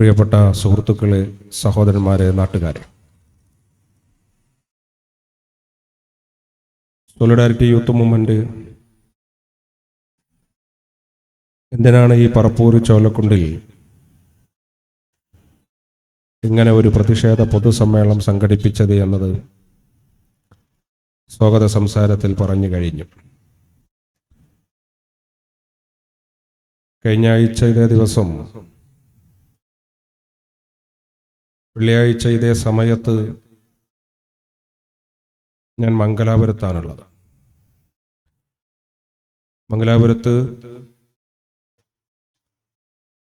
പ്രിയപ്പെട്ട സുഹൃത്തുക്കളെ സഹോദരന്മാരെ നാട്ടുകാരെ. സോളിഡാരിറ്റി യൂത്ത് മൂവ്മെന്റ് എന്തിനാണ് ഈ പറപ്പൂർ ചോലക്കുണ്ടിൽ ഇങ്ങനെ ഒരു പ്രതിഷേധ പൊതുസമ്മേളനം സംഘടിപ്പിച്ചത് എന്നത് സ്വാഗത സംസാരത്തിൽ പറഞ്ഞു കഴിഞ്ഞു. കഴിഞ്ഞ ആഴ്ച ഇതേ ദിവസം വെള്ളിയാഴ്ച ഇതേ സമയത്ത് ഞാൻ മംഗലാപുരത്താണുള്ളത്. മംഗലാപുരത്ത്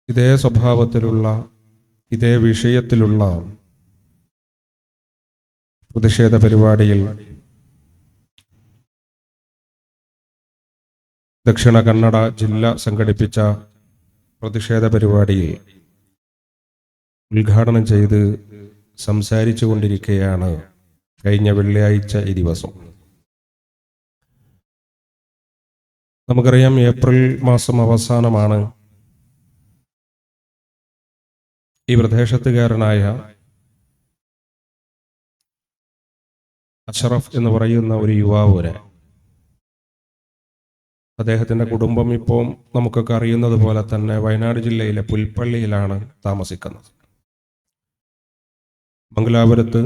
ഇതേ സ്വഭാവത്തിലുള്ള ഇതേ വിഷയത്തിലുള്ള പ്രതിഷേധ പരിപാടിയിൽ ദക്ഷിണ കന്നഡ ജില്ല സംഘടിപ്പിച്ച പ്രതിഷേധ പരിപാടിയിൽ ഉദ്ഘാടനം ചെയ്ത് സംസാരിച്ചു കൊണ്ടിരിക്കുകയാണ് കഴിഞ്ഞ വെള്ളിയാഴ്ച ഈ ദിവസം. നമുക്കറിയാം ഏപ്രിൽ മാസം അവസാനമാണ് ഈ പ്രദേശത്തുകാരനായ അഷറഫ് എന്ന് പറയുന്ന ഒരു യുവാവ് അദ്ദേഹത്തിന്റെ കുടുംബം ഇപ്പോൾ നമുക്കൊക്കെ അറിയുന്നത് പോലെ തന്നെ വയനാട് ജില്ലയിലെ പുൽപ്പള്ളിയിലാണ് താമസിക്കുന്നത്. മംഗലാപുരത്ത്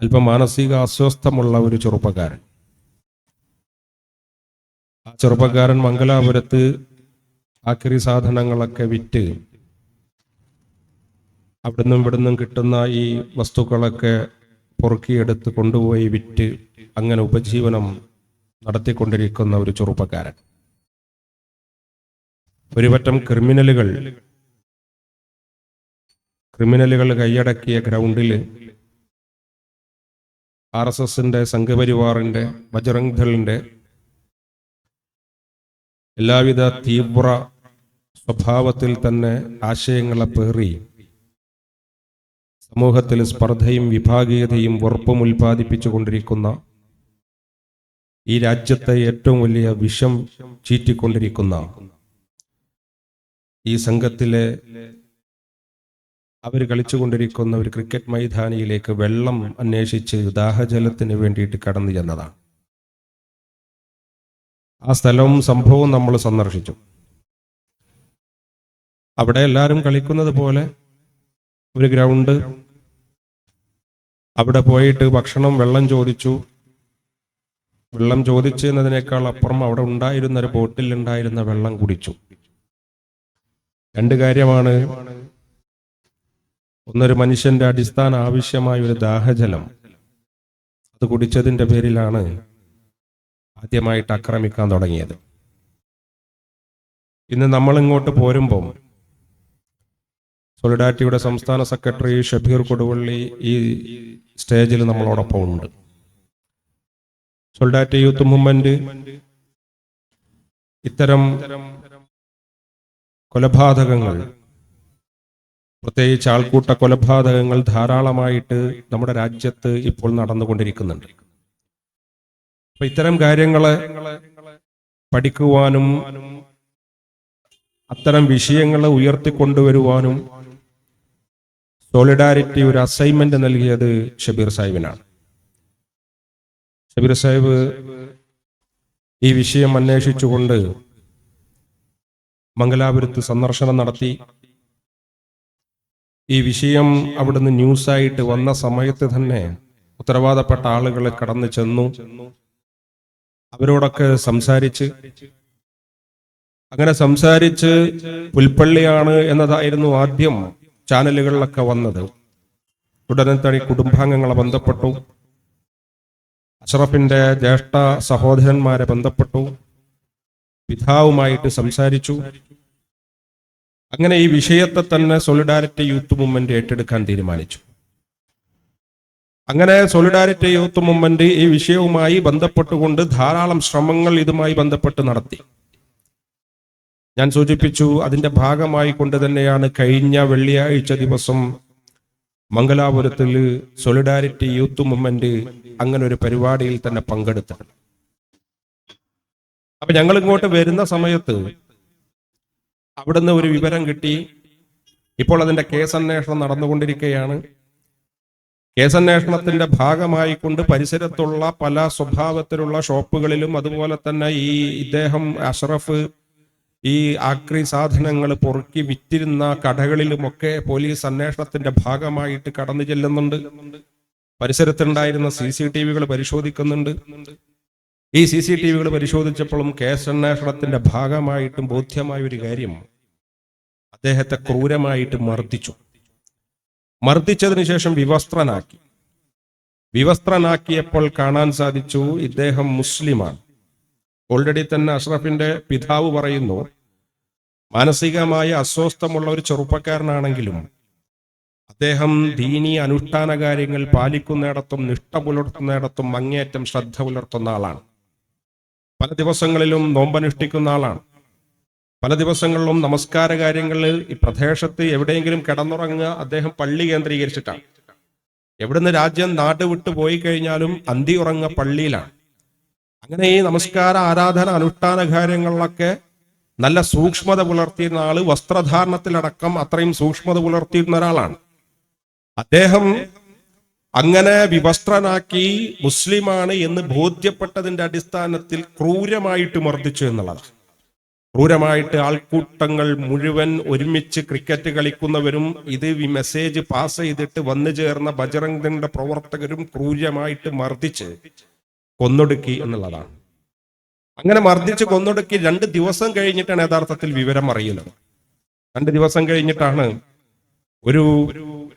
അല്പം മാനസിക അസ്വസ്ഥമുള്ള ഒരു ചെറുപ്പക്കാരൻ. ആ ചെറുപ്പക്കാരൻ മംഗലാപുരത്ത് ആക്രി സാധനങ്ങളൊക്കെ വിറ്റ് അവിടുന്നും ഇവിടുന്നും കിട്ടുന്ന ഈ വസ്തുക്കളൊക്കെ പൊറുക്കിയെടുത്ത് കൊണ്ടുപോയി വിറ്റ് അങ്ങനെ ഉപജീവനം നടത്തിക്കൊണ്ടിരിക്കുന്ന ഒരു ചെറുപ്പക്കാരൻ. ഒരുപറ്റം ക്രിമിനലുകൾ ക്രിമിനലുകൾ കൈയടക്കിയ ഗ്രൗണ്ടിൽ ആർ എസ് എസിന്റെ സംഘപരിവാറിന്റെ ബജറംഗ് ദളിന്റെ എല്ലാവിധ തീവ്ര സ്വഭാവത്തിൽ തന്നെ ആശയങ്ങളെ പേറി സമൂഹത്തിൽ സ്പർദ്ധയും വിഭാഗീയതയും വെറുപ്പും ഉൽപ്പാദിപ്പിച്ചുകൊണ്ടിരിക്കുന്ന ഈ രാജ്യത്തെ ഏറ്റവും വലിയ വിഷം ചീറ്റിക്കൊണ്ടിരിക്കുന്ന ഈ സംഘത്തിലെ അവർ കളിച്ചുകൊണ്ടിരിക്കുന്ന ഒരു ക്രിക്കറ്റ് മൈതാനിയിലേക്ക് വെള്ളം അന്വേഷിച്ച് ദാഹജലത്തിന് വേണ്ടിയിട്ട് കടന്നു ചെന്നതാണ്. ആ സ്ഥലവും സംഭവവും നമ്മൾ സന്ദർശിച്ചു. അവിടെ എല്ലാവരും കളിക്കുന്നത് പോലെ ഒരു ഗ്രൗണ്ട്. അവിടെ പോയിട്ട് ഭക്ഷണം വെള്ളം ചോദിച്ചു. വെള്ളം ചോദിച്ചു എന്നതിനേക്കാൾ അപ്പുറം അവിടെ ഉണ്ടായിരുന്ന ഒരു ബോട്ടിൽ ഉണ്ടായിരുന്ന വെള്ളം കുടിച്ചു. രണ്ട് കാര്യമാണ് ഒന്നൊരു മനുഷ്യന്റെ അടിസ്ഥാന ആവശ്യമായ ഒരു ദാഹജലം അത് കുടിച്ചതിന്റെ പേരിലാണ് ആദ്യമായിട്ട് ആക്രമിക്കാൻ തുടങ്ങിയത്. ഇന്ന് നമ്മൾ ഇങ്ങോട്ട് പോരുമ്പം സൊളിഡാരിറ്റിയുടെ സംസ്ഥാന സെക്രട്ടറി ഷബീർ കൊടുവള്ളി ഈ സ്റ്റേജിൽ നമ്മളോടൊപ്പം ഉണ്ട്. സൊളിഡാരിറ്റി യൂത്ത് മൂവ്മെന്റ് ഇത്തരം കൊലപാതകങ്ങൾ പ്രത്യേകിച്ച് ആൾക്കൂട്ട കൊലപാതകങ്ങൾ ധാരാളമായിട്ട് നമ്മുടെ രാജ്യത്ത് ഇപ്പോൾ നടന്നുകൊണ്ടിരിക്കുന്നുണ്ട്. അപ്പൊ ഇത്തരം കാര്യങ്ങളെ പഠിക്കുവാനും അത്തരം വിഷയങ്ങളെ ഉയർത്തിക്കൊണ്ടുവരുവാനും സോളിഡാരിറ്റി ഒരു അസൈൻമെന്റ് നൽകിയത് ഷബീർ സാഹിബിനാണ്. ഷബീർ സാഹിബ് ഈ വിഷയം അന്വേഷിച്ചുകൊണ്ട് മംഗലാപുരത്ത് സന്ദർശനം നടത്തി. ഈ വിഷയം അവിടുന്ന് ന്യൂസായിട്ട് വന്ന സമയത്ത് തന്നെ ഉത്തരവാദപ്പെട്ട ആളുകൾ കടന്നു ചെന്നു. അവരോടൊക്കെ സംസാരിച്ച് അങ്ങനെ സംസാരിച്ച് പുൽപ്പള്ളിയാണ് എന്നതായിരുന്നു ആദ്യം ചാനലുകളിലൊക്കെ വന്നത്. ഉടനെ തന്നെ കുടുംബാംഗങ്ങളെ ബന്ധപ്പെട്ടു. അഷറഫിന്റെ ജ്യേഷ്ഠ സഹോദരന്മാരെ ബന്ധപ്പെട്ടു. പിതാവുമായിട്ട് സംസാരിച്ചു. അങ്ങനെ ഈ വിഷയത്തെ തന്നെ സോളിഡാരിറ്റി യൂത്ത് മൂവ്മെന്റ് ഏറ്റെടുക്കാൻ തീരുമാനിച്ചു. അങ്ങനെ സോളിഡാരിറ്റി യൂത്ത് മൂവ്മെന്റ് ഈ വിഷയവുമായി ബന്ധപ്പെട്ടുകൊണ്ട് ധാരാളം ശ്രമങ്ങൾ ഇതുമായി ബന്ധപ്പെട്ട് നടത്തി. ഞാൻ സൂചിപ്പിച്ചു അതിന്റെ ഭാഗമായി കൊണ്ട് തന്നെയാണ് കഴിഞ്ഞ വെള്ളിയാഴ്ച ദിവസം മംഗലാപുരത്തിൽ സോളിഡാരിറ്റി യൂത്ത് മൂവ്മെന്റ് അങ്ങനെ ഒരു പരിപാടിയിൽ തന്നെ പങ്കെടുത്തത്. അപ്പൊ ഞങ്ങൾ ഇങ്ങോട്ട് വരുന്ന സമയത്ത് അവിടുന്ന് ഒരു വിവരം കിട്ടി. ഇപ്പോൾ അതിന്റെ കേസന്വേഷണം നടന്നുകൊണ്ടിരിക്കുകയാണ്. കേസന്വേഷണത്തിന്റെ ഭാഗമായി കൊണ്ട് പരിസരത്തുള്ള പല സ്വഭാവത്തിലുള്ള ഷോപ്പുകളിലും അതുപോലെ തന്നെ ഈ ഇദ്ദേഹം അഷ്റഫ് ഈ ആക്രി സാധനങ്ങൾ പൊറുക്കി വിറ്റിരുന്ന കടകളിലുമൊക്കെ പോലീസ് അന്വേഷണത്തിന്റെ ഭാഗമായിട്ട് കടന്നു ചെല്ലുന്നുണ്ട്. പരിസരത്തുണ്ടായിരുന്ന സി സി ടി വികൾ പരിശോധിക്കുന്നുണ്ട്. ഈ സി സി ടി വികൾ പരിശോധിച്ചപ്പോഴും കേസന്വേഷണത്തിന്റെ ഭാഗമായിട്ടും ബോധ്യമായ ഒരു കാര്യം അദ്ദേഹത്തെ ക്രൂരമായിട്ട് മർദ്ദിച്ചു. മർദ്ദിച്ചതിന് ശേഷം വിവസ്ത്രനാക്കി. വിവസ്ത്രനാക്കിയപ്പോൾ കാണാൻ സാധിച്ചു ഇദ്ദേഹം മുസ്ലിമാണ്. ഓൾറെഡി തന്നെ അഷ്റഫിന്റെ പിതാവ് പറയുന്നു മാനസികമായ അസ്വസ്ഥമുള്ള ഒരു ചെറുപ്പക്കാരനാണെങ്കിലും അദ്ദേഹം ദീനീ അനുഷ്ഠാന കാര്യങ്ങൾ പാലിക്കുന്നിടത്തും നിഷ്ഠ പുലർത്തുന്നിടത്തും അങ്ങേയറ്റം ശ്രദ്ധ പുലർത്തുന്ന ആളാണ്. പല ദിവസങ്ങളിലും നോമ്പനുഷ്ഠിക്കുന്ന ആളാണ്. പല ദിവസങ്ങളിലും നമസ്കാര കാര്യങ്ങളിൽ ഈ പ്രദേശത്ത് എവിടെയെങ്കിലും കിടന്നുറങ്ങുക അദ്ദേഹം പള്ളി കേന്ദ്രീകരിച്ചിട്ടാണ്. എവിടുന്ന് രാജ്യം നാട് വിട്ടു പോയി കഴിഞ്ഞാലും അന്തി ഉറങ്ങുക പള്ളിയിലാണ്. അങ്ങനെ ഈ നമസ്കാര ആരാധന അനുഷ്ഠാന കാര്യങ്ങളിലൊക്കെ നല്ല സൂക്ഷ്മത പുലർത്തിയിരുന്ന ആൾ വസ്ത്രധാരണത്തിലടക്കം അത്രയും സൂക്ഷ്മത പുലർത്തിയിരുന്ന ഒരാളാണ്. അദ്ദേഹം അങ്ങനെ വിവസ്ത്രനാക്കി മുസ്ലിമാണ് എന്ന് ബോധ്യപ്പെട്ടതിന്റെ അടിസ്ഥാനത്തിൽ ക്രൂരമായിട്ട് മർദ്ദിച്ചു എന്നുള്ളതാണ്. ക്രൂരമായിട്ട് ആൾക്കൂട്ടങ്ങൾ മുഴുവൻ ഒരുമിച്ച് ക്രിക്കറ്റ് കളിക്കുന്നവരും ഇത് മെസ്സേജ് പാസ് ചെയ്തിട്ട് വന്നു ചേർന്ന ബജറംഗിന്റെ പ്രവർത്തകരും ക്രൂരമായിട്ട് മർദ്ദിച്ച് കൊന്നൊടുക്കി എന്നുള്ളതാണ്. അങ്ങനെ മർദ്ദിച്ച് കൊന്നൊടുക്കി രണ്ട് ദിവസം കഴിഞ്ഞിട്ടാണ് യഥാർത്ഥത്തിൽ വിവരം അറിയുന്നത്. രണ്ട് ദിവസം കഴിഞ്ഞിട്ടാണ് ഒരു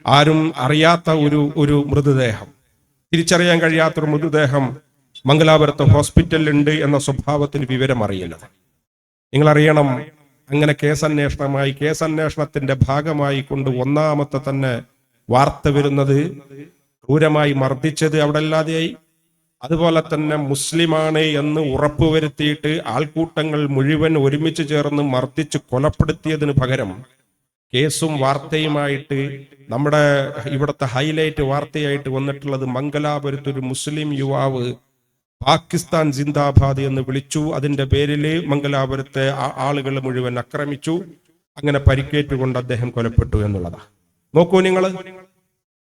ആരും അറിയാത്ത ഒരു ഒരു മൃതദേഹം. തിരിച്ചറിയാൻ കഴിയാത്തൊരു മൃതദേഹം മംഗലാപുരത്ത് ഹോസ്പിറ്റലിൽ ഉണ്ട് എന്ന സ്വഭാവത്തിന് വിവരം അറിയുന്നത്. നിങ്ങൾ അറിയണം അങ്ങനെ കേസന്വേഷണമായി കേസന്വേഷണത്തിന്റെ ഭാഗമായി കൊണ്ട് ഒന്നാമത്തെ തന്നെ വാർത്ത വരുന്നത് ക്രൂരമായി മർദ്ദിച്ചത് അവിടെ അല്ലാതെയായി അതുപോലെ തന്നെ മുസ്ലിമാണ് എന്ന് ഉറപ്പുവരുത്തിയിട്ട് ആൾക്കൂട്ടങ്ങൾ മുഴുവൻ ഒരുമിച്ച് ചേർന്ന് മർദ്ദിച്ച് കൊലപ്പെടുത്തിയതിന് പകരം കേസും വാർത്തയുമായിട്ട് നമ്മുടെ ഇവിടുത്തെ ഹൈലൈറ്റ് വാർത്തയായിട്ട് വന്നിട്ടുള്ളത് മംഗലാപുരത്ത് ഒരു മുസ്ലിം യുവാവ് പാകിസ്ഥാൻ ജിന്ദാബാദ് എന്ന് വിളിച്ചു. അതിന്റെ പേരിൽ മംഗലാപുരത്തെ ആളുകൾ മുഴുവൻ ആക്രമിച്ചു. അങ്ങനെ പരിക്കേറ്റുകൊണ്ട് അദ്ദേഹം കൊലപ്പെട്ടു എന്നുള്ളതാ. നോക്കൂ നിങ്ങൾ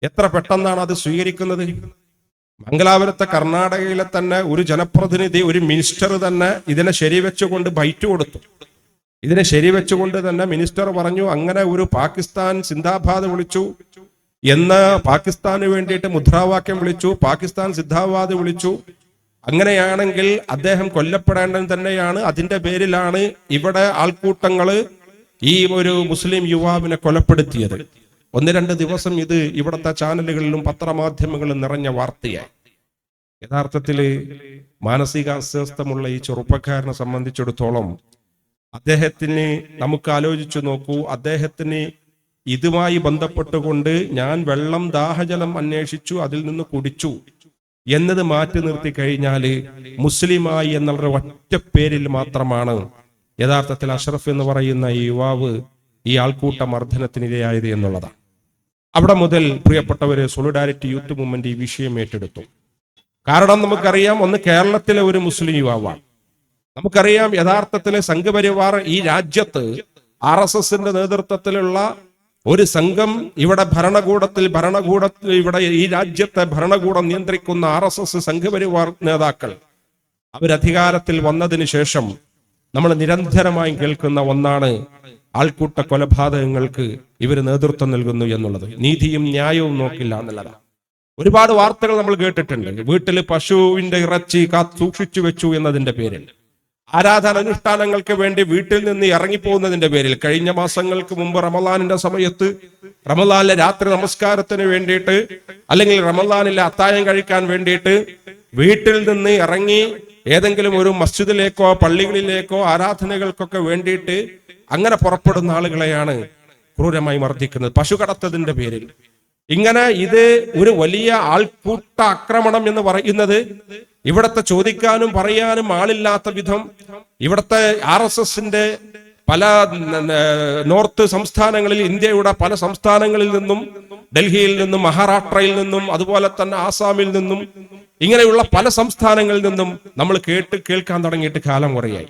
എത്ര പെട്ടെന്നാണ് അത് സ്വീകരിക്കുന്നത്? മംഗലാപുരത്തെ കർണാടകയിലെ തന്നെ ഒരു ജനപ്രതിനിധി ഒരു മിനിസ്റ്റർ തന്നെ ഇതിനെ ശരിവെച്ചുകൊണ്ട് ബൈറ്റ് കൊടുത്തു. ഇതിനെ ശരിവെച്ചുകൊണ്ട് തന്നെ മിനിസ്റ്റർ പറഞ്ഞു അങ്ങനെ ഒരു പാകിസ്ഥാൻ സിന്ദാബാദ് വിളിച്ചു എന്ന് പാകിസ്ഥാന് വേണ്ടിയിട്ട് മുദ്രാവാക്യം വിളിച്ചു. പാകിസ്ഥാൻ സിദ്ധാബാദ് വിളിച്ചു. അങ്ങനെയാണെങ്കിൽ അദ്ദേഹം കൊല്ലപ്പെടേണ്ടത് തന്നെയാണ്. അതിന്റെ പേരിലാണ് ഇവിടെ ആൾക്കൂട്ടങ്ങൾ ഈ ഒരു മുസ്ലിം യുവാവിനെ കൊലപ്പെടുത്തിയത്. ഒന്ന് രണ്ട് ദിവസം ഇത് ഇവിടുത്തെ ചാനലുകളിലും പത്രമാധ്യമങ്ങളിലും നിറഞ്ഞ വാർത്തയായി. യഥാർത്ഥത്തിൽ മാനസിക അസ്വസ്ഥമുള്ള ഈ ചെറുപ്പക്കാരനെ സംബന്ധിച്ചിടത്തോളം അദ്ദേഹത്തിന് നമുക്ക് ആലോചിച്ചു നോക്കൂ. അദ്ദേഹത്തിന് ഇതുമായി ബന്ധപ്പെട്ടുകൊണ്ട് ഞാൻ വെള്ളം ദാഹജലം അന്വേഷിച്ചു അതിൽ നിന്ന് കുടിച്ചു. എന്നത് മാറ്റി നിർത്തി കഴിഞ്ഞാൽ മുസ്ലിമായി എന്നുള്ള ഒറ്റ പേരിൽ മാത്രമാണ്. യഥാർത്ഥത്തിൽ അഷ്റഫ് എന്ന് പറയുന്ന ഈ യുവാവ് ഈ ആൾക്കൂട്ട മർദ്ദനത്തിനിരയായത് എന്നുള്ളതാണ്. അവിടെ മുതൽ പ്രിയപ്പെട്ടവരെ സോളിഡാരിറ്റി യൂത്ത് മൂവ്മെന്റ് ഈ വിഷയം ഏറ്റെടുത്തു. കാരണം നമുക്കറിയാം ഒന്ന് കേരളത്തിലെ ഒരു മുസ്ലിം യുവാവാണ്. നമുക്കറിയാം യഥാർത്ഥത്തിലെ സംഘപരിവാർ ഈ രാജ്യത്ത് ആർ എസ് എസിന്റെ നേതൃത്വത്തിലുള്ള ഒരു സംഘം ഇവിടെ ഭരണകൂടത്തിൽ ഭരണകൂടത്തിൽ ഇവിടെ ഈ രാജ്യത്തെ ഭരണകൂടം നിയന്ത്രിക്കുന്ന ആർ എസ് എസ് സംഘപരിവാർ നേതാക്കൾ അവരധികാരത്തിൽ വന്നതിന് ശേഷം നമ്മൾ നിരന്തരമായി കേൾക്കുന്ന ഒന്നാണ് ആൾക്കൂട്ട കൊലപാതകങ്ങൾക്ക് ഇവർ നേതൃത്വം നൽകുന്നു എന്നുള്ളത്. നീതിയും ന്യായവും നോക്കില്ല എന്നുള്ളതാണ്. ഒരുപാട് വാർത്തകൾ നമ്മൾ കേട്ടിട്ടുണ്ട്. വീട്ടിൽ പശുവിന്റെ ഇറച്ചി കാ സൂക്ഷിച്ചു വെച്ചു എന്നതിന്റെ പേരിൽ. ആരാധന അനുഷ്ഠാനങ്ങൾക്ക് വേണ്ടി വീട്ടിൽ നിന്ന് ഇറങ്ങിപ്പോകുന്നതിന്റെ പേരിൽ കഴിഞ്ഞ മാസങ്ങൾക്ക് മുമ്പ് റമലാനിന്റെ സമയത്ത് റമലാനിലെ രാത്രി നമസ്കാരത്തിന് വേണ്ടിയിട്ട് അല്ലെങ്കിൽ റമലാനിലെ അത്തായം കഴിക്കാൻ വേണ്ടിയിട്ട് വീട്ടിൽ നിന്ന് ഇറങ്ങി ഏതെങ്കിലും ഒരു മസ്ജിദിലേക്കോ പള്ളികളിലേക്കോ ആരാധനകൾക്കൊക്കെ വേണ്ടിയിട്ട് അങ്ങനെ പുറപ്പെടുന്ന ആളുകളെയാണ് ക്രൂരമായി മർദ്ദിക്കുന്നത്. പശു കടത്തതിന്റെ പേരിൽ. ഇങ്ങനെ ഇത് ഒരു വലിയ ആൾക്കൂട്ട ആക്രമണം എന്ന് പറയുന്നത് ഇവിടത്തെ ചോദിക്കാനും പറയാനും ആളില്ലാത്ത വിധം ഇവിടത്തെ ആർ എസ് എസിന്റെ പല നോർത്ത് സംസ്ഥാനങ്ങളിൽ ഇന്ത്യയുടെ പല സംസ്ഥാനങ്ങളിൽ നിന്നും ഡൽഹിയിൽ നിന്നും മഹാരാഷ്ട്രയിൽ നിന്നും അതുപോലെ തന്നെ ആസാമിൽ നിന്നും ഇങ്ങനെയുള്ള പല സംസ്ഥാനങ്ങളിൽ നിന്നും നമ്മൾ കേട്ട് കേൾക്കാൻ തുടങ്ങിയിട്ട് കാലം കുറയായി.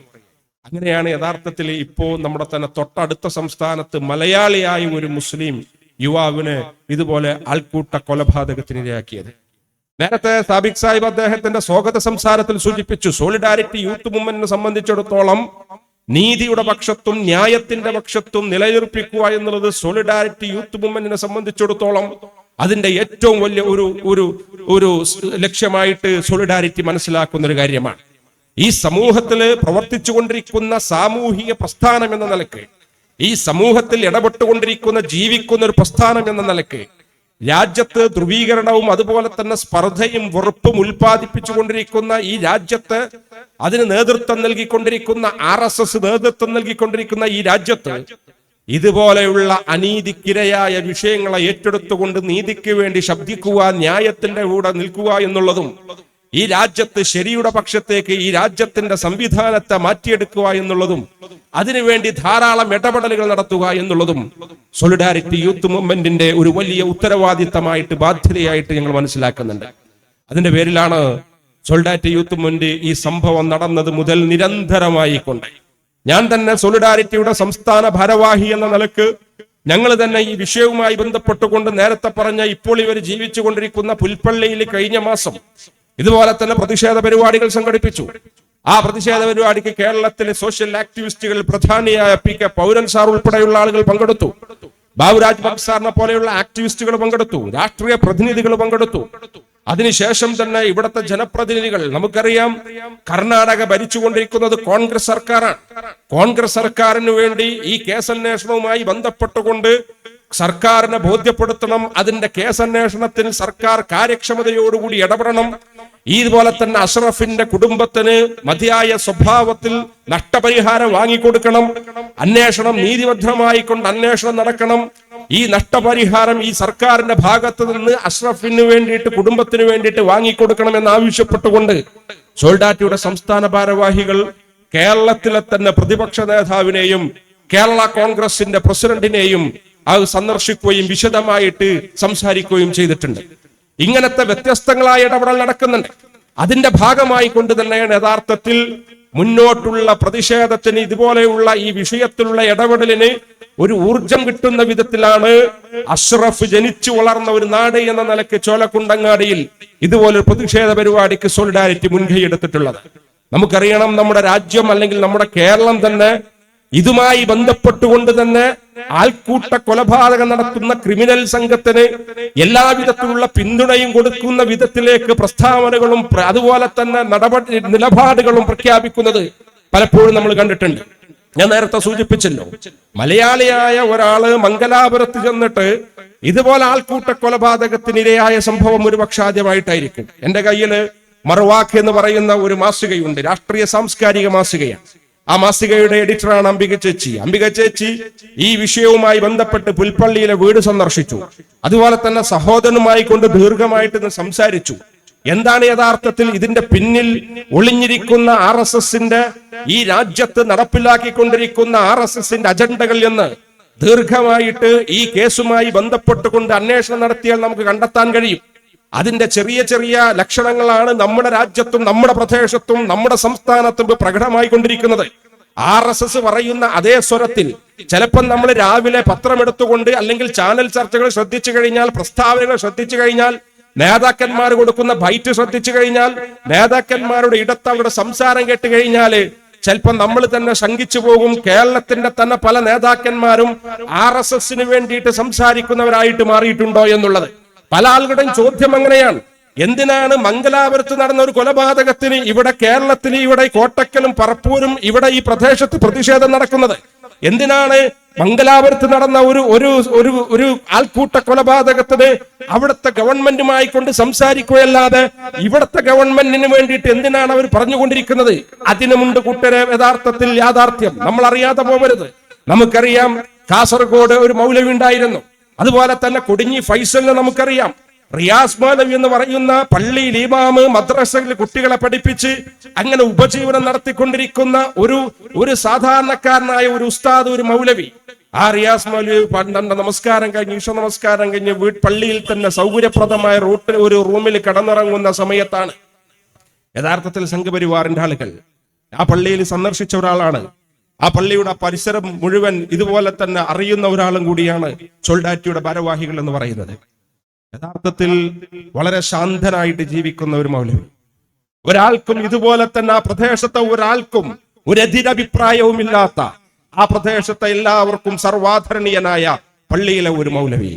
അങ്ങനെയാണ് യഥാർത്ഥത്തിൽ ഇപ്പോ നമ്മുടെ തന്നെ തൊട്ടടുത്ത സംസ്ഥാനത്ത് മലയാളിയായ ഒരു മുസ്ലിം യുവാവിന് ഇതുപോലെ ആൾക്കൂട്ട കൊലപാതകത്തിനിരയാക്കിയത്. നേരത്തെ സാബിക് സാഹിബ് അദ്ദേഹത്തിന്റെ സ്വാഗത സംസാരത്തിൽ സൂചിപ്പിച്ചു സോളിഡാരിറ്റി യൂത്ത് മൂവ്മെന്റിനെ സംബന്ധിച്ചിടത്തോളം നീതിയുടെ പക്ഷത്തും ന്യായത്തിന്റെ പക്ഷത്തും നിലനിർപ്പിക്കുക എന്നുള്ളത് സോളിഡാരിറ്റി യൂത്ത് മൂവ്മെന്റിനെ സംബന്ധിച്ചിടത്തോളം അതിന്റെ ഏറ്റവും വലിയ ഒരു ഒരു ഒരു ലക്ഷ്യമായിട്ട് സോളിഡാരിറ്റി മനസ്സിലാക്കുന്ന ഒരു കാര്യമാണ്. ഈ സമൂഹത്തിൽ പ്രവർത്തിച്ചുകൊണ്ടിരിക്കുന്ന സാമൂഹിക പ്രസ്ഥാനം എന്ന നിലയ്ക്ക് ഈ സമൂഹത്തിൽ ഇടപെട്ടുകൊണ്ടിരിക്കുന്ന ജീവിക്കുന്ന ഒരു പ്രസ്ഥാനം എന്ന നിലയ്ക്ക് രാജ്യത്ത് ധ്രുവീകരണവും അതുപോലെ തന്നെ സ്പർദ്ധയും വെറുപ്പും ഉൽപ്പാദിപ്പിച്ചുകൊണ്ടിരിക്കുന്ന ഈ രാജ്യത്ത് അതിന് നേതൃത്വം നൽകിക്കൊണ്ടിരിക്കുന്ന ആർ എസ് എസ് നേതൃത്വം നൽകിക്കൊണ്ടിരിക്കുന്ന ഈ രാജ്യത്ത് ഇതുപോലെയുള്ള അനീതിക്കിരയായ വിഷയങ്ങളെ ഏറ്റെടുത്തുകൊണ്ട് നീതിക്ക് വേണ്ടി ശബ്ദിക്കുക ന്യായത്തിന്റെ കൂടെ നിൽക്കുക എന്നുള്ളതും ഈ രാജ്യത്ത് ശരിയുടെ പക്ഷത്തേക്ക് ഈ രാജ്യത്തിന്റെ സംവിധാനത്തെ മാറ്റിയെടുക്കുക എന്നുള്ളതും അതിനുവേണ്ടി ധാരാളം ഇടപെടലുകൾ നടത്തുക എന്നുള്ളതും സോളിഡാരിറ്റി യൂത്ത് മൂവ്മെന്റിന്റെ ഒരു വലിയ ഉത്തരവാദിത്തമായിട്ട് ബാധ്യതയായിട്ട് ഞങ്ങൾ മനസ്സിലാക്കുന്നുണ്ട്. അതിന്റെ പേരിലാണ് സോളിഡാരിറ്റി യൂത്ത് മൂവ്മെന്റ് ഈ സംഭവം നടന്നത് മുതൽ നിരന്തരമായി കൊണ്ട് ഞാൻ തന്നെ സോളിഡാരിറ്റിയുടെ സംസ്ഥാന ഭാരവാഹി എന്ന നിലയ്ക്ക് ഞങ്ങൾ തന്നെ ഈ വിഷയവുമായി ബന്ധപ്പെട്ടുകൊണ്ട് നേരത്തെ പറഞ്ഞ ഇപ്പോൾ ഇവർ ജീവിച്ചു കൊണ്ടിരിക്കുന്ന പുൽപ്പള്ളിയിൽ കഴിഞ്ഞ മാസം ഇതുപോലെ തന്നെ പ്രതിഷേധ പരിപാടികൾ സംഘടിപ്പിച്ചു. ആ പ്രതിഷേധ പരിപാടിക്ക് കേരളത്തിലെ സോഷ്യൽ ആക്ടിവിസ്റ്റുകൾ പ്രധാനിയായ പി കെ പൗരൻ സാർ ഉൾപ്പെടെയുള്ള ആളുകൾ പങ്കെടുത്തു. ബാബുരാജ് ഭട്ട് സാറിനെ പോലെയുള്ള ആക്ടിവിസ്റ്റുകൾ പങ്കെടുത്തു. രാഷ്ട്രീയ പ്രതിനിധികൾ പങ്കെടുത്തു. അതിനുശേഷം തന്നെ ഇവിടുത്തെ ജനപ്രതിനിധികൾ നമുക്കറിയാം കർണാടക ഭരിച്ചുകൊണ്ടിരിക്കുന്നത് കോൺഗ്രസ് സർക്കാരാണ്. കോൺഗ്രസ് സർക്കാരിന് വേണ്ടി ഈ കേസന്വേഷണവുമായി ബന്ധപ്പെട്ടുകൊണ്ട് സർക്കാരിനെ ബോധ്യപ്പെടുത്തണം അതിന്റെ കേസന്വേഷണത്തിൽ സർക്കാർ കാര്യക്ഷമതയോടുകൂടി ഇടപെടണം. ഇതുപോലെ തന്നെ അഷറഫിന്റെ കുടുംബത്തിന് മതിയായ സ്വഭാവത്തിൽ നഷ്ടപരിഹാരം വാങ്ങിക്കൊടുക്കണം അന്വേഷണം നീതിബദ്ധമായി കൊണ്ട് അന്വേഷണം നടക്കണം. ഈ നഷ്ടപരിഹാരം ഈ സർക്കാരിന്റെ ഭാഗത്ത് നിന്ന് അഷ്റഫിന് വേണ്ടിയിട്ട് കുടുംബത്തിന് വേണ്ടിയിട്ട് വാങ്ങിക്കൊടുക്കണം എന്ന് ആവശ്യപ്പെട്ടുകൊണ്ട് സോൾഡാറ്റിയുടെ സംസ്ഥാന ഭാരവാഹികൾ കേരളത്തിലെ തന്നെ പ്രതിപക്ഷ നേതാവിനെയും കേരള കോൺഗ്രസിന്റെ പ്രസിഡന്റിനെയും അത് സന്ദർശിക്കുകയും വിശദമായിട്ട് സംസാരിക്കുകയും ചെയ്തിട്ടുണ്ട്. ഇങ്ങനത്തെ വ്യത്യസ്തങ്ങളായ ഇടപെടൽ നടക്കുന്നുണ്ട്. അതിന്റെ ഭാഗമായി കൊണ്ട് തന്നെയാണ് യഥാർത്ഥത്തിൽ മുന്നോട്ടുള്ള പ്രതിഷേധത്തിന് ഇതുപോലെയുള്ള ഈ വിഷയത്തിലുള്ള ഇടപെടലിന് ഒരു ഊർജം കിട്ടുന്ന വിധത്തിലാണ് അഷ്റഫ് ജനിച്ചു വളർന്ന ഒരു നാട് എന്ന നിലയ്ക്ക് ചോലക്കുണ്ടങ്ങാടിയിൽ ഇതുപോലൊരു പ്രതിഷേധ പരിപാടിക്ക് സോളിഡാരിറ്റി മുൻകൈ എടുത്തിട്ടുള്ളത്. നമുക്കറിയണം നമ്മുടെ രാജ്യം അല്ലെങ്കിൽ നമ്മുടെ കേരളം തന്നെ ഇതുമായി ബന്ധപ്പെട്ടുകൊണ്ട് തന്നെ ആൾക്കൂട്ട കൊലപാതകം നടത്തുന്ന ക്രിമിനൽ സംഘത്തിന് എല്ലാവിധത്തിലുള്ള പിന്തുണയും കൊടുക്കുന്ന വിധത്തിലേക്ക് പ്രസ്താവനകളും പ്ര- അതുപോലെ തന്നെ നടപടി നിലപാടുകളും പ്രഖ്യാപിക്കുന്നത് പലപ്പോഴും നമ്മൾ കണ്ടിട്ടുണ്ട്. ഞാൻ നേരത്തെ സൂചിപ്പിച്ചല്ലോ. മലയാളിയായ ഒരാൾ മംഗലാപുരത്ത് ചെന്നിട്ട് ഇതുപോലെ ആൾക്കൂട്ട കൊലപാതകത്തിനിരയായ സംഭവം ഒരു പക്ഷാദ്യമായിട്ടായിരിക്കും എന്റെ കയ്യിൽ മറുവാക്ക് എന്ന് പറയുന്ന ഒരു മാസികയുണ്ട്. രാഷ്ട്രീയ സാംസ്കാരിക മാസികയാണ്. ആ മാസികയുടെ എഡിറ്ററാണ് അംബിക ചേച്ചി. അംബിക ചേച്ചി ഈ വിഷയവുമായി ബന്ധപ്പെട്ട് പുൽപ്പള്ളിയിലെ വീട് സന്ദർശിച്ചു. അതുപോലെ തന്നെ സഹോദരനുമായി കൊണ്ട് ദീർഘമായിട്ട് സംസാരിച്ചു. എന്താണ് യഥാർത്ഥത്തിൽ ഇതിന്റെ പിന്നിൽ ഒളിഞ്ഞിരിക്കുന്ന ആർ എസ് എസിന്റെ ഈ രാജ്യത്ത് നടപ്പിലാക്കിക്കൊണ്ടിരിക്കുന്ന ആർ എസ് എസിന്റെ അജണ്ടകൾ എന്ന് ദീർഘമായിട്ട് ഈ കേസുമായി ബന്ധപ്പെട്ടുകൊണ്ട് അന്വേഷണം നടത്തിയാൽ നമുക്ക് കണ്ടെത്താൻ കഴിയും. അതിന്റെ ചെറിയ ചെറിയ ലക്ഷണങ്ങളാണ് നമ്മുടെ രാജ്യത്തും നമ്മുടെ പ്രദേശത്തും നമ്മുടെ സംസ്ഥാനത്തും പ്രകടമായി കൊണ്ടിരിക്കുന്നത് ആർ എസ് എസ് പറയുന്ന അതേ സ്വരത്തിൽ ചിലപ്പം നമ്മൾ രാവിലെ പത്രം എടുത്തുകൊണ്ട് അല്ലെങ്കിൽ ചാനൽ ചർച്ചകൾ ശ്രദ്ധിച്ചു കഴിഞ്ഞാൽ പ്രസ്താവനകൾ ശ്രദ്ധിച്ചു കഴിഞ്ഞാൽ നേതാക്കന്മാർ കൊടുക്കുന്ന ബൈറ്റ് ശ്രദ്ധിച്ചു കഴിഞ്ഞാൽ നേതാക്കന്മാരുടെ ഇടത്ത് അവരുടെ സംസാരം കേട്ട് കഴിഞ്ഞാൽ ചിലപ്പോൾ നമ്മൾ തന്നെ ശങ്കിച്ചു പോകും. കേരളത്തിന്റെ തന്നെ പല നേതാക്കന്മാരും ആർ എസ് എസിന് വേണ്ടിയിട്ട് സംസാരിക്കുന്നവരായിട്ട് മാറിയിട്ടുണ്ടോ എന്നുള്ളത്. പല ആളുകളുടെയും ചോദ്യം അങ്ങനെയാണ്. എന്തിനാണ് മംഗലാപുരത്ത് നടന്ന ഒരു കൊലപാതകത്തിന് ഇവിടെ കേരളത്തിൽ ഇവിടെ കോട്ടക്കലും പറപ്പൂരും ഇവിടെ ഈ പ്രദേശത്ത് പ്രതിഷേധം നടക്കുന്നത്? എന്തിനാണ് മംഗലാപുരത്ത് നടന്ന ഒരു ഒരു ഒരു ഒരു ആൾക്കൂട്ട കൊലപാതകത്തിന് അവിടുത്തെ ഗവൺമെന്റുമായി കൊണ്ട് സംസാരിക്കുകയല്ലാതെ ഇവിടുത്തെ ഗവൺമെന്റിന് വേണ്ടിയിട്ട് എന്തിനാണ് അവർ പറഞ്ഞുകൊണ്ടിരിക്കുന്നത്? അതിനുമുണ്ട് കൂട്ടരെ യഥാർത്ഥത്തിൽ യാഥാർത്ഥ്യം. നമ്മൾ അറിയാതെ പോകരുത് നമുക്കറിയാം കാസർഗോഡ് ഒരു മൗലവി ഉണ്ടായിരുന്നു. അതുപോലെ തന്നെ കൊടിഞ്ഞി ഫൈസലിനെ നമുക്കറിയാം. റിയാസ് മാലവി എന്ന് പറയുന്ന പള്ളി ഇമാമ് മദ്രസയിൽ കുട്ടികളെ പഠിപ്പിച്ച് അങ്ങനെ ഉപജീവനം നടത്തിക്കൊണ്ടിരിക്കുന്ന ഒരു ഒരു സാധാരണക്കാരനായ ഒരു ഉസ്താദ് ഒരു മൗലവി. ആ റിയാസ് മൗലവി പണ്ടന്റെ നമസ്കാരം കഴിഞ്ഞ് ഈശോ നമസ്കാരം കഴിഞ്ഞ് വീട്ട് പള്ളിയിൽ തന്നെ സൗകര്യപ്രദമായ റൂട്ടിൽ ഒരു റൂമിൽ കിടന്നിറങ്ങുന്ന സമയത്താണ്. യഥാർത്ഥത്തിൽ സംഘപരിവാറിന്റെ ആളുകൾ ആ പള്ളിയിൽ സന്ദർശിച്ച ഒരാളാണ്. ആ പള്ളിയുടെ പരിസരം മുഴുവൻ ഇതുപോലെ തന്നെ അറിയുന്ന ഒരാളും കൂടിയാണ് ചൊൽഡാറ്റിയുടെ ഭാരവാഹികൾ എന്ന് പറയുന്നത്. യഥാർത്ഥത്തിൽ വളരെ ശാന്തനായിട്ട് ജീവിക്കുന്ന ഒരു മൗലവി. ഒരാൾക്കും ഇതുപോലെ തന്നെ ആ പ്രദേശത്തെ ഒരാൾക്കും ഒരു എതിരഭിപ്രായവും ഇല്ലാത്ത ആ പ്രദേശത്തെ എല്ലാവർക്കും സർവാധരണീയനായ പള്ളിയിലെ ഒരു മൗലവി.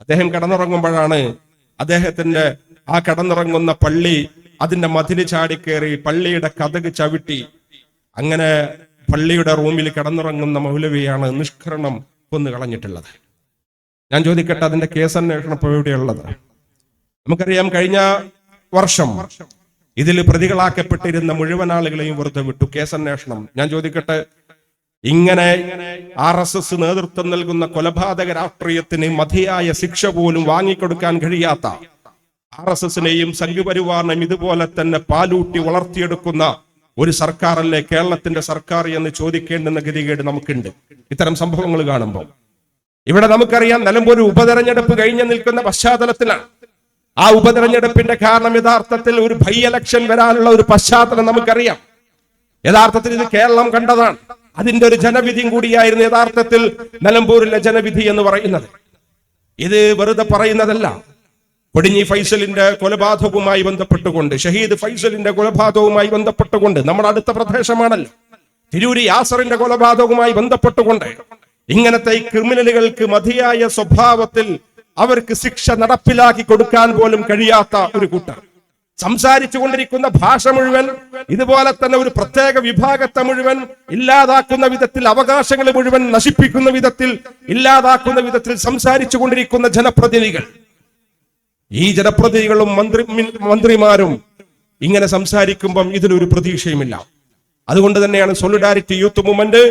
അദ്ദേഹം കിടന്നുറങ്ങുമ്പോഴാണ് അദ്ദേഹത്തിന്റെ ആ കടന്നുറങ്ങുന്ന പള്ളി അതിന്റെ മതിന് ചാടിക്കേറി പള്ളിയുടെ കഥക് ചവിട്ടി അങ്ങനെ പള്ളിയുടെ റൂമിൽ കിടന്നിറങ്ങുന്ന മൗലവിയാണ് നിഷ്കരണം കൊന്നു കളഞ്ഞിട്ടുള്ളത്. ഞാൻ ചോദിക്കട്ടെ അതിന്റെ കേസ് കേസന്വേഷണം ഇപ്പോൾ എവിടെയുള്ളത്? നമുക്കറിയാം കഴിഞ്ഞ വർഷം ഇതിൽ പ്രതികളാക്കപ്പെട്ടിരുന്ന മുഴുവൻ ആളുകളെയും വെറുതെ വിട്ടു. കേസന്വേഷണം ഞാൻ ചോദിക്കട്ടെ ഇങ്ങനെ ആർ എസ് എസ് നേതൃത്വം നൽകുന്ന കൊലപാതക രാഷ്ട്രീയത്തിന് മതിയായ ശിക്ഷ പോലും വാങ്ങിക്കൊടുക്കാൻ കഴിയാത്ത ആർ എസ് എസിനെയും സംഘപരിവാറിനെയും ഇതുപോലെ തന്നെ പാലൂട്ടി വളർത്തിയെടുക്കുന്ന ഒരു സർക്കാരല്ലേ കേരളത്തിന്റെ സർക്കാർ എന്ന് ചോദിക്കേണ്ടുന്ന ഗതികേട് നമുക്കുണ്ട്. ഇത്തരം സംഭവങ്ങൾ കാണുമ്പോൾ. ഇവിടെ നമുക്കറിയാം നിലമ്പൂർ ഉപതെരഞ്ഞെടുപ്പ് കഴിഞ്ഞു നിൽക്കുന്ന പശ്ചാത്തലത്തിലാണ്. ആ ഉപതെരഞ്ഞെടുപ്പിന്റെ കാരണം യഥാർത്ഥത്തിൽ ഒരു ബൈ ഇലക്ഷൻ വരാനുള്ള ഒരു പശ്ചാത്തലം നമുക്കറിയാം. യഥാർത്ഥത്തിൽ ഇത് കേരളം കണ്ടതാണ്. അതിന്റെ ഒരു ജനവിധിയും കൂടിയായിരുന്നു യഥാർത്ഥത്തിൽ നിലമ്പൂരിലെ ജനവിധി എന്ന് പറയുന്നത്. ഇത് വെറുതെ പറയുന്നതല്ല. കൊടിഞ്ഞി ഫൈസലിന്റെ കൊലപാതകവുമായി ബന്ധപ്പെട്ടുകൊണ്ട് ഷഹീദ് ഫൈസലിന്റെ കൊലപാതകവുമായി ബന്ധപ്പെട്ടുകൊണ്ട് നമ്മുടെ അടുത്ത പ്രദേശമാണല്ലോ. തിരൂരി യാസറിന്റെ കൊലപാതകവുമായി ബന്ധപ്പെട്ടുകൊണ്ട് ഇങ്ങനത്തെ ക്രിമിനലുകൾക്ക് മതിയായ സ്വഭാവത്തിൽ അവർക്ക് ശിക്ഷ നടപ്പിലാക്കി കൊടുക്കാൻ പോലും കഴിയാത്ത ഒരു കൂട്ടം സംസാരിച്ചു കൊണ്ടിരിക്കുന്ന ഭാഷ മുഴുവൻ ഇതുപോലെ തന്നെ ഒരു പ്രത്യേക വിഭാഗത്തെ മുഴുവൻ ഇല്ലാതാക്കുന്ന വിധത്തിൽ അവകാശങ്ങൾ മുഴുവൻ നശിപ്പിക്കുന്ന വിധത്തിൽ ഇല്ലാതാക്കുന്ന വിധത്തിൽ സംസാരിച്ചു കൊണ്ടിരിക്കുന്ന ജനപ്രതിനിധികൾ. ഈ ജനപ്രതിനിധികളും മന്ത്രി മന്ത്രിമാരും ഇങ്ങനെ സംസാരിക്കുമ്പം ഇതിനൊരു പ്രതീക്ഷയുമില്ല. അതുകൊണ്ട് തന്നെയാണ് സോളിഡാരിറ്റി യൂത്ത് മൂവ്മെന്റ്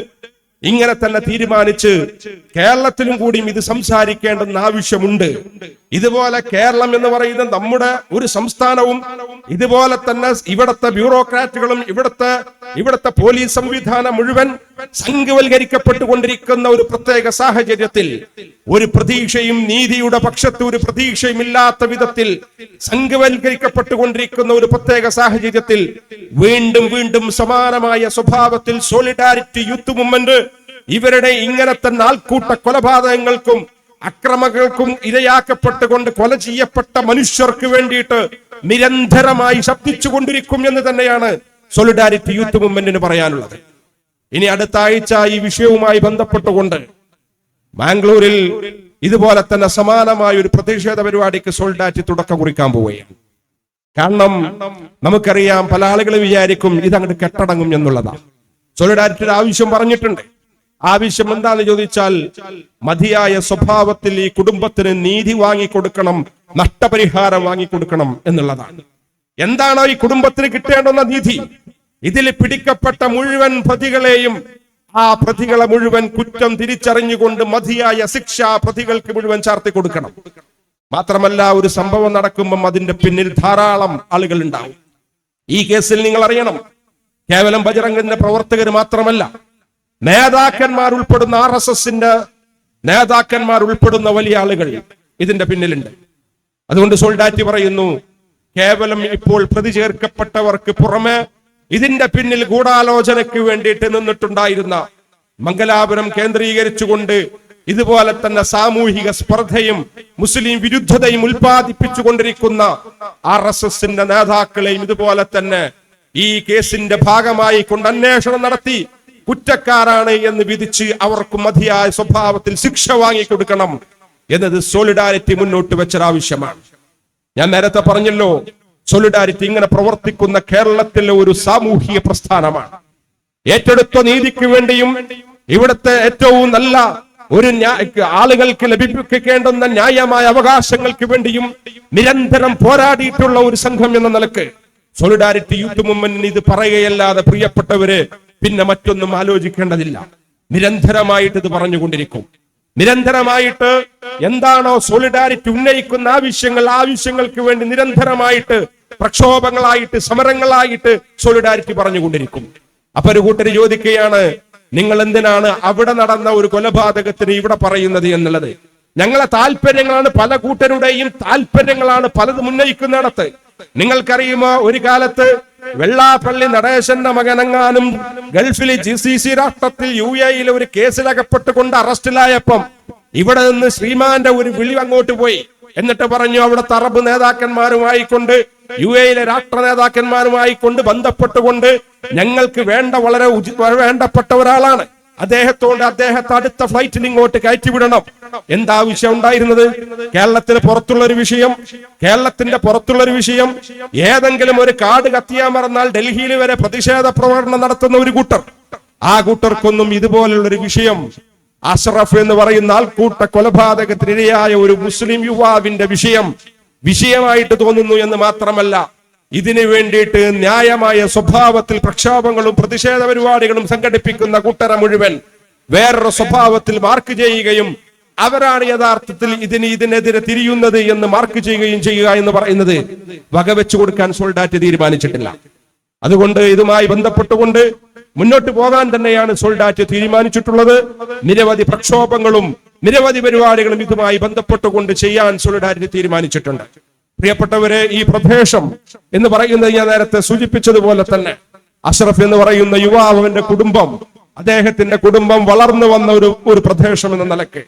ഇങ്ങനെ തന്നെ തീരുമാനിച്ച് കേരളത്തിലും കൂടിയും ഇത് സംസാരിക്കേണ്ടെന്ന് ആവശ്യമുണ്ട്. ഇതുപോലെ കേരളം എന്ന് പറയുന്ന നമ്മുടെ ഒരു സംസ്ഥാനവും ഇതുപോലെ തന്നെ ഇവിടത്തെ ബ്യൂറോക്രാറ്റുകളും ഇവിടത്തെ ഇവിടത്തെ പോലീസ് സംവിധാനം മുഴുവൻ സംഘവൽക്കരിക്കപ്പെട്ടുകൊണ്ടിരിക്കുന്ന ഒരു പ്രത്യേക സാഹചര്യത്തിൽ ഒരു പ്രതീക്ഷയും നീതിയുടെ പക്ഷത്ത് ഒരു പ്രതീക്ഷയും ഇല്ലാത്ത വിധത്തിൽ സംഘവൽക്കരിക്കപ്പെട്ടുകൊണ്ടിരിക്കുന്ന ഒരു പ്രത്യേക സാഹചര്യത്തിൽ വീണ്ടും വീണ്ടും സമാനമായ സ്വഭാവത്തിൽ സോളിഡാരിറ്റി യൂത്ത് മൂവ്മെന്റ് ഇവരുടെ ഇങ്ങനത്തെ നാൾക്കൂട്ട കൊലപാതകങ്ങൾക്കും അക്രമങ്ങൾക്കും ഇരയാക്കപ്പെട്ടുകൊണ്ട് കൊല ചെയ്യപ്പെട്ട മനുഷ്യർക്ക് വേണ്ടിയിട്ട് നിരന്തരമായി ശബ്ദിച്ചുകൊണ്ടിരിക്കും എന്ന് തന്നെയാണ് സൊളിഡാരിറ്റി യൂത്ത് മൂവ്മെന്റിന് പറയാനുള്ളത്. ഇനി അടുത്ത ആഴ്ച ഈ വിഷയവുമായി ബന്ധപ്പെട്ടുകൊണ്ട് ബാംഗ്ലൂരിൽ ഇതുപോലെ തന്നെ സമാനമായ ഒരു പ്രതിഷേധ പരിപാടിക്ക് സോൾഡാറ്റി തുടക്കം കുറിക്കാൻ പോവുകയാണ്. കാരണം നമുക്കറിയാം പല ആളുകൾ വിചാരിക്കും ഇതങ്ങോട്ട് കെട്ടടങ്ങും എന്നുള്ളതാണ്. സോളിഡാരിറ്റിയുടെ ആവശ്യം പറഞ്ഞിട്ടുണ്ട്. ആവശ്യം എന്താണെന്ന് ചോദിച്ചാൽ മതിയായ സ്വഭാവത്തിൽ ഈ കുടുംബത്തിന് നീതി വാങ്ങിക്കൊടുക്കണം നഷ്ടപരിഹാരം വാങ്ങിക്കൊടുക്കണം എന്നുള്ളതാണ്. എന്താണ് ഈ കുടുംബത്തിന് കിട്ടേണ്ടുന്ന നീതി? ഇതിൽ പിടിക്കപ്പെട്ട മുഴുവൻ പ്രതികളെയും ആ പ്രതികളെ മുഴുവൻ കുറ്റം തിരിച്ചറിഞ്ഞുകൊണ്ട് മതിയായ ശിക്ഷ പ്രതികൾക്ക് മുഴുവൻ ചാർത്തി കൊടുക്കണം. മാത്രമല്ല ഒരു സംഭവം നടക്കുമ്പം അതിന്റെ പിന്നിൽ ധാരാളം ആളുകൾ ഉണ്ടാവും. ഈ കേസിൽ നിങ്ങൾ അറിയണം കേവലം ബജറംഗിന്റെ പ്രവർത്തകർ മാത്രമല്ല നേതാക്കന്മാർ ഉൾപ്പെടുന്ന ആർ എസ് എസിന്റെ നേതാക്കന്മാർ ഉൾപ്പെടുന്ന വലിയ ആളുകൾ ഇതിന്റെ പിന്നിലുണ്ട്. അതുകൊണ്ട് സോൾഡാറ്റി പറയുന്നു കേവലം ഇപ്പോൾ പ്രതി ചേർക്കപ്പെട്ടവർക്ക് പുറമെ ഇതിന്റെ പിന്നിൽ ഗൂഢാലോചനയ്ക്ക് വേണ്ടിയിട്ട് നിന്നിട്ടുണ്ടായിരുന്ന മംഗലാപുരം കേന്ദ്രീകരിച്ചുകൊണ്ട് ഇതുപോലെ തന്നെ സാമൂഹിക സ്പർദ്ധയും മുസ്ലിം വിരുദ്ധതയും ഉൽപ്പാദിപ്പിച്ചുകൊണ്ടിരിക്കുന്ന ആർ എസ് എസിന്റെ നേതാക്കളെയും ഇതുപോലെ തന്നെ ഈ കേസിന്റെ ഭാഗമായി കൊണ്ട് അന്വേഷണം നടത്തി കുറ്റക്കാരാണ് എന്ന് വിധിച്ച് അവർക്ക് മതിയായ സ്വഭാവത്തിൽ ശിക്ഷ വാങ്ങിക്കൊടുക്കണം എന്നത് സോളിഡാരിറ്റി മുന്നോട്ട് വെച്ചൊരാവശ്യമാണ് ഞാൻ നേരത്തെ പറഞ്ഞല്ലോ സോളിഡാരിറ്റി ഇങ്ങനെ പ്രവർത്തിക്കുന്ന കേരളത്തിലെ ഒരു സാമൂഹിക പ്രസ്ഥാനമാണ്. ഏറ്റെടുത്ത നീതിക്ക് വേണ്ടിയും ഇവിടുത്തെ ഏറ്റവും നല്ല ഒരു ആളുകൾക്ക് ലഭിപ്പിക്കേണ്ടുന്ന ന്യായമായ അവകാശങ്ങൾക്ക് വേണ്ടിയും നിരന്തരം പോരാടിയിട്ടുള്ള ഒരു സംഘം എന്ന നിലയ്ക്ക് സോളിഡാരിറ്റി യൂത്ത് മൂവ്മെന്റിന് ഇത് പറയുകയല്ലാതെ പ്രിയപ്പെട്ടവര് പിന്നെ മറ്റൊന്നും ആലോചിക്കേണ്ടതില്ല. നിരന്തരമായിട്ട് ഇത് പറഞ്ഞുകൊണ്ടിരിക്കും. നിരന്തരമായിട്ട് എന്താണോ സോളിഡാരിറ്റി ഉന്നയിക്കുന്ന ആവശ്യങ്ങൾ ആവശ്യങ്ങൾക്ക് വേണ്ടി നിരന്തരമായിട്ട് പ്രക്ഷോഭങ്ങളായിട്ട് സമരങ്ങളായിട്ട് സോളിഡാരിറ്റി പറഞ്ഞുകൊണ്ടിരിക്കും. അപ്പൊ ഒരു കൂട്ടർ ചോദിക്കുകയാണ് നിങ്ങൾ എന്തിനാണ് അവിടെ നടന്ന ഒരു കൊലപാതകത്തിന് ഇവിടെ പറയുന്നത് എന്നുള്ളത്? ഞങ്ങളെ താല്പര്യങ്ങളാണ് പല കൂട്ടരുടെയും താല്പര്യങ്ങളാണ് പലതും ഉന്നയിക്കുന്നിടത്ത്. നിങ്ങൾക്കറിയുമോ ഒരു കാലത്ത് വെള്ളാപ്പള്ളി നടേശന്റെ മകനെങ്ങാനും ഗൾഫിലെ ജി സി സി രാഷ്ട്രത്തിൽ യു എയിൽ ഒരു കേസിലകപ്പെട്ടുകൊണ്ട് അറസ്റ്റിലായപ്പം ഇവിടെ നിന്ന് ശ്രീമാന്റെ ഒരു വിളി അങ്ങോട്ട് പോയി. എന്നിട്ട് പറഞ്ഞു അവിടെ അറബ് നേതാക്കന്മാരുമായി കൊണ്ട് യു എയിലെ രാഷ്ട്ര നേതാക്കന്മാരുമായി കൊണ്ട് ബന്ധപ്പെട്ടുകൊണ്ട് ഞങ്ങൾക്ക് വേണ്ട വളരെ വേണ്ടപ്പെട്ട ഒരാളാണ്. അദ്ദേഹത്തോട് അദ്ദേഹത്തെ അടുത്ത ഫ്ലൈറ്റിൽ ഇങ്ങോട്ട് കയറ്റിവിടണം. എന്താ വിഷയം ഉണ്ടായിരുന്നത്? കേരളത്തിന് പുറത്തുള്ള ഒരു വിഷയം കേരളത്തിന്റെ പുറത്തുള്ള ഒരു വിഷയം ഏതെങ്കിലും ഒരു കാട് കത്തിയാൻ മറന്നാൽ ഡൽഹിയിൽ വരെ പ്രതിഷേധ പ്രകടനം നടത്തുന്ന ഒരു കൂട്ടർ. ആ കൂട്ടർക്കൊന്നും ഇതുപോലുള്ള ഒരു വിഷയം. അഷ്റഫ് എന്ന് പറയുന്ന ആൾക്കൂട്ട കൊലപാതകത്തിനിരയായ ഒരു മുസ്ലിം യുവാവിന്റെ വിഷയം വിഷയമായിട്ട് തോന്നുന്നു എന്ന് മാത്രമല്ല. ഇതിനു വേണ്ടിയിട്ട് ന്യായമായ സ്വഭാവത്തിൽ പ്രക്ഷോഭങ്ങളും പ്രതിഷേധ പരിപാടികളും സംഘടിപ്പിക്കുന്ന കൂട്ടര മുഴുവൻ വേറൊരു സ്വഭാവത്തിൽ മാർക്ക് ചെയ്യുകയും അവരാണ് യഥാർത്ഥത്തിൽ ഇതിന് ഇതിനെതിരെ തിരിയുന്നത് എന്ന് മാർക്ക് ചെയ്യുകയും ചെയ്യുക എന്ന് പറയുന്നത് വകവെച്ചു കൊടുക്കാൻ സോൾഡാറ്റ് തീരുമാനിച്ചിട്ടില്ല. അതുകൊണ്ട് ഇതുമായി ബന്ധപ്പെട്ടുകൊണ്ട് മുന്നോട്ട് പോകാൻ തന്നെയാണ് സോൾഡാറ്റ് തീരുമാനിച്ചിട്ടുള്ളത്. നിരവധി പ്രക്ഷോഭങ്ങളും നിരവധി പരിപാടികളും ഇതുമായി ബന്ധപ്പെട്ടുകൊണ്ട് ചെയ്യാൻ സോൾഡാറ്റ് തീരുമാനിച്ചിട്ടുണ്ട്. പ്രിയപ്പെട്ടവരെ ഈ പ്രദേശം എന്ന് പറയുന്നത് ഞാൻ നേരത്തെ സൂചിപ്പിച്ചതുപോലെ തന്നെ അഷ്റഫ് എന്ന് പറയുന്ന യുവാവിന്റെ കുടുംബം അദ്ദേഹത്തിന്റെ കുടുംബം വളർന്നു വന്ന ഒരു ഒരു പ്രദേശം എന്ന നിലയ്ക്ക്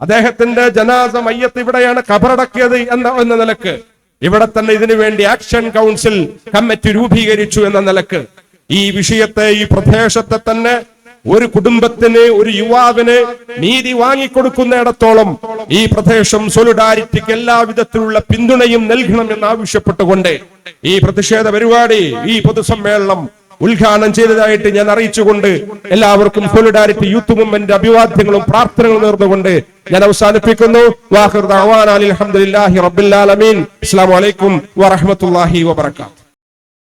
അദ്ദേഹത്തിന്റെ ജനാസ മയ്യത്ത് ഇവിടെയാണ് കബറടക്കിയത് എന്ന എന്ന നിലയ്ക്ക് ഇവിടെ തന്നെ ഇതിനു വേണ്ടി ആക്ഷൻ കൗൺസിൽ കമ്മിറ്റി രൂപീകരിച്ചു എന്ന നിലയ്ക്ക് ഈ വിഷയത്തെ ഈ പ്രദേശത്തെ തന്നെ ഒരു കുടുംബത്തിന് ഒരു യുവാവിന് നീതി വാങ്ങിക്കൊടുക്കുന്നിടത്തോളം ഈ പ്രദേശം സൊലിഡാരിറ്റിക്ക് എല്ലാവിധത്തിലുള്ള പിന്തുണയും നൽകണമെന്ന് ആവശ്യപ്പെട്ടുകൊണ്ട് ഈ പ്രതിഷേധ പരിപാടി ഈ പൊതുസമ്മേളനം ഉദ്ഘാടനം ചെയ്തതായിട്ട് ഞാൻ അറിയിച്ചുകൊണ്ട് എല്ലാവർക്കും സോളിഡാരിറ്റി യൂത്ത് മൂവ്മെന്റ് അഭിവാദ്യങ്ങളും പ്രാർത്ഥനകളും നേർന്നുകൊണ്ട് ഞാൻ അവസാനിപ്പിക്കുന്നു. ഹംദുലില്ലാഹി റബ്ബിൽ ആലമീൻ. അസ്സലാമു അലൈക്കും വറഹ്മത്തുള്ളാഹി വബറകാതുഹു.